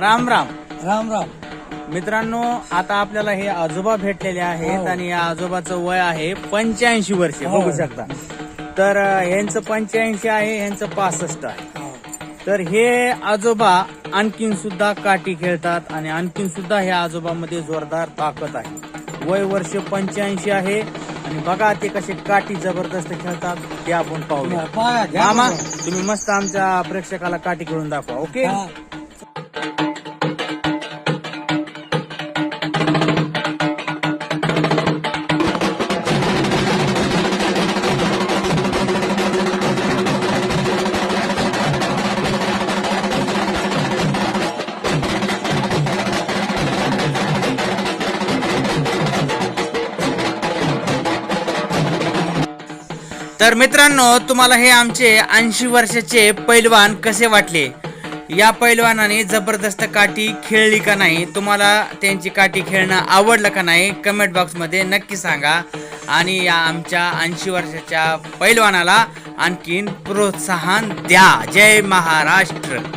राम राम राम राम मित्रांनो आता आपल्याला हे आजोबा भेटलेले आहेत हो. आणि या आजोबाचं वय आहे पंच्याऐंशी वर्षे हो. बघू शकता तर अं, ह्यांचं पंच्याऐंशी आहे ह्यांचं पासष्ट आहे तर हे आजोबा आणखीन सुद्धा काठी खेळतात आणि आणखीन सुद्धा ह्या आजोबामध्ये जोरदार ताकद आहे वय वर्ष पंच्याऐंशी आहे आणि बघा ते कसे काठी जबरदस्त खेळतात ते आपण पाहूया पाया घ्या मामा. तुम्ही मस्त आमच्या प्रेक्षकाला काठी खेळून दाखवा ओके हा. तर मित्रांनो तुम्हाला हे आमचे ऐंशी वर्षाचे पैलवान कसे वाटले? या पैलवानाने जबरदस्त काठी खेळली का नाही? तुम्हाला त्यांची काठी खेळणं आवडलं का नाही? कमेंट बॉक्समध्ये नक्की सांगा. आणि या आमच्या ऐंशी वर्षाच्या पैलवानाला आणखीन प्रोत्साहन द्या. जय महाराष्ट्र.